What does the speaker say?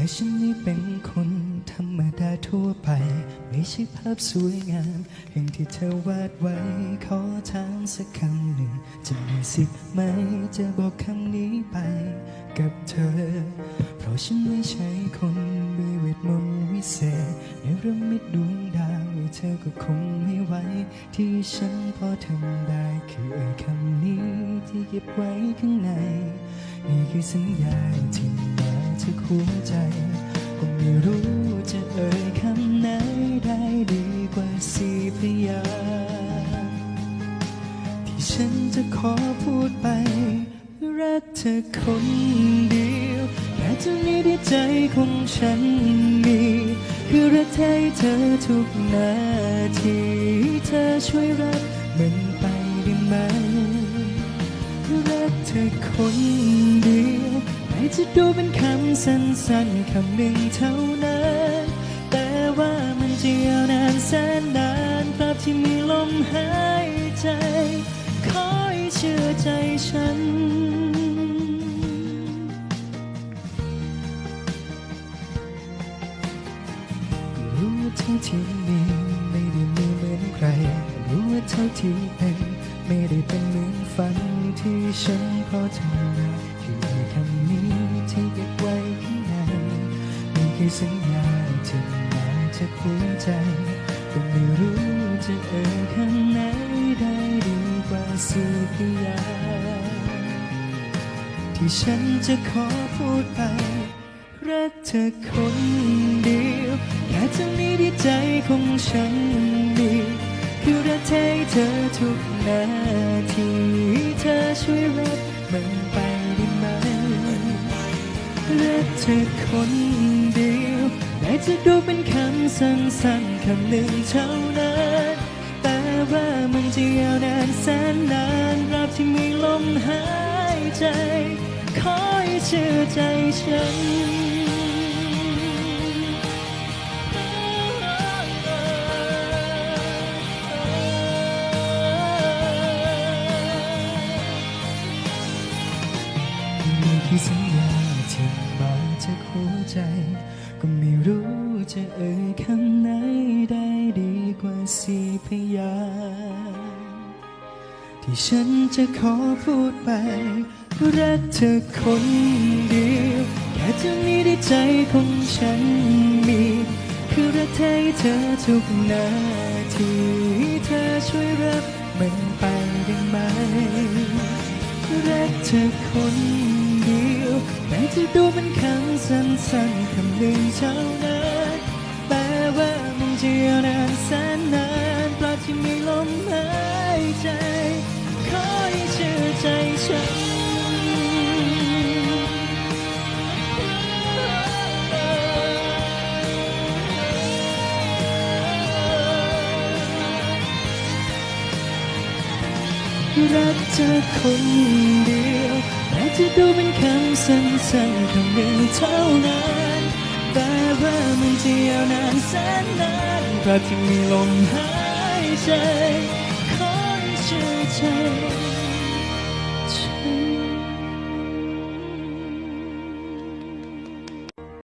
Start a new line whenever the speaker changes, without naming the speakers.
ให้ฉันนี่เป็นคนธรรมดาทั่วไป ไม่ใช่ภาพสวยงามอย่างที่เธอวาดไว้ ขอถามสักคำหนึ่ง จะมีสิทธิ์ไหมจะบอกคำนี้ไปกับเธอ เพราะฉันไม่ใช่คนมีเวทมนต์วิเศษในเรื่องมิดดวงดาวเธอก็คงไม่ไหวที่ฉันพอทำได้คือคำนี้ที่เก็บไว้ข้างในนี่คือสัญญาที่ มาจากหัวใจก็ไม่รู้จะเอ่ยคำไหนได้ดีกว่าสี่พยา ที่ฉันจะขอพูดไป รักเธอคนเดียวแค่เท่านี้ที่ใจของฉันมี คือรักให้เธอทุกนาทีเธอช่วยรับมันไปได้ไหมรักเธอคน จะดูเป็นคำสั้นๆคำหนึ่งเท่านั้น แต่ว่ามันจะยาวนานแสนนานภาพที่มีลมหายใจขอให้เชื่อใจฉันรู้ว่าเท่าที่มีไม่ได้มีเหมือนใคร รู้ว่าเท่าที่เป็นไม่ได้เป็นเหมือนฝันที่ฉันพอทำได้คือคำนี้ สัญญาที่มาจากหัวใจก็ไม่รู้จะเอ่ยคำไหนได้ดีกว่าสี่พยาที่ฉันจะขอพูดไป รักเธอคนเดียวแค่เท่านี้ที่ใจของฉันมีคือรักเธอให้เธอทุกนาทีเธอช่วยรับมันไปได้ไหมรักเธอคนเดียว จะดูเป็นคำสั้นๆคำหนึ่งเท่านั้น แต่ว่ามันจะยาวนานแสนนานราบที่มีลมหายใจ ขอให้เชื่อใจฉันนี่สัญ จากหัวใจ ก็ไม่รู้จะเอ่ยคำไหนได้ดีกว่าสี่พยางค์ที่ฉันจะขอพูดไปรักเธอคนเดียวแค่เท่านี้ที่ใจของฉันมี คือรักเธอให้เธอทุกนาทีเธอช่วยรับมันไปได้ไหมรักเธอคน เดียวแม้จะดูเป็นคำสั้นๆคำหนึ่งเท่านั้น รักเธอคนเดียวแม้จะดูเป็นคำสั้นๆคำหนึ่งเท่านั้น แต่ว่ามันจะยาวนานแสนนานกว่าที่มีลมหายใจขอให้เชื่อใจ